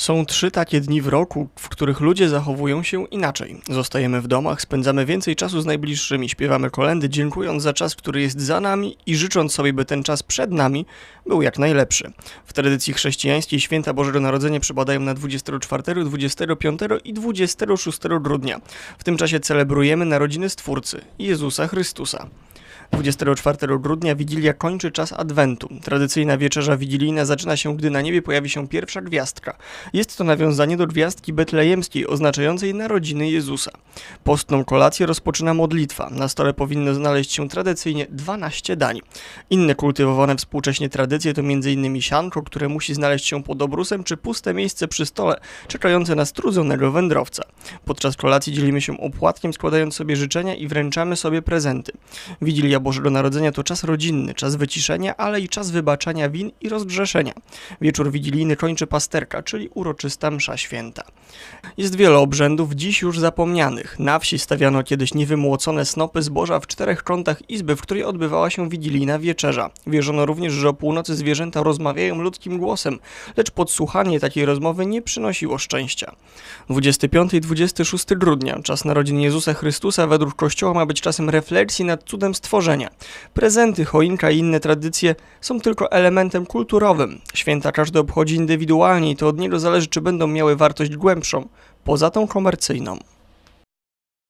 Są trzy takie dni w roku, w których ludzie zachowują się inaczej. Zostajemy w domach, spędzamy więcej czasu z najbliższymi, śpiewamy kolendy, dziękując za czas, który jest za nami i życząc sobie, by ten czas przed nami był jak najlepszy. W tradycji chrześcijańskiej święta Bożego Narodzenia przypadają na 24, 25 i 26 grudnia. W tym czasie celebrujemy narodziny Stwórcy, Jezusa Chrystusa. 24 grudnia Wigilia kończy czas Adwentu. Tradycyjna wieczerza wigilijna zaczyna się, gdy na niebie pojawi się pierwsza gwiazdka. Jest to nawiązanie do gwiazdki betlejemskiej oznaczającej narodziny Jezusa. Postną kolację rozpoczyna modlitwa. Na stole powinno znaleźć się tradycyjnie 12 dań. Inne kultywowane współcześnie tradycje to m.in. sianko, które musi znaleźć się pod obrusem, czy puste miejsce przy stole, czekające na strudzonego wędrowca. Podczas kolacji dzielimy się opłatkiem, składając sobie życzenia i wręczamy sobie prezenty. Wigilia Bożego Narodzenia to czas rodzinny, czas wyciszenia, ale i czas wybaczania win i rozgrzeszenia. Wieczór wigilijny kończy pasterka, czyli uroczysta msza święta. Jest wiele obrzędów dziś już zapomnianych. Na wsi stawiano kiedyś niewymłocone snopy zboża w czterech kątach izby, w której odbywała się wigilijna wieczerza. Wierzono również, że o północy zwierzęta rozmawiają ludzkim głosem, lecz podsłuchanie takiej rozmowy nie przynosiło szczęścia. 25 i 26 grudnia, czas narodzin Jezusa Chrystusa według Kościoła ma być czasem refleksji nad cudem stworzenia. Prezenty, choinka i inne tradycje są tylko elementem kulturowym. Święta każdy obchodzi indywidualnie i to od niego zależy, czy będą miały wartość głębszą, poza tą komercyjną.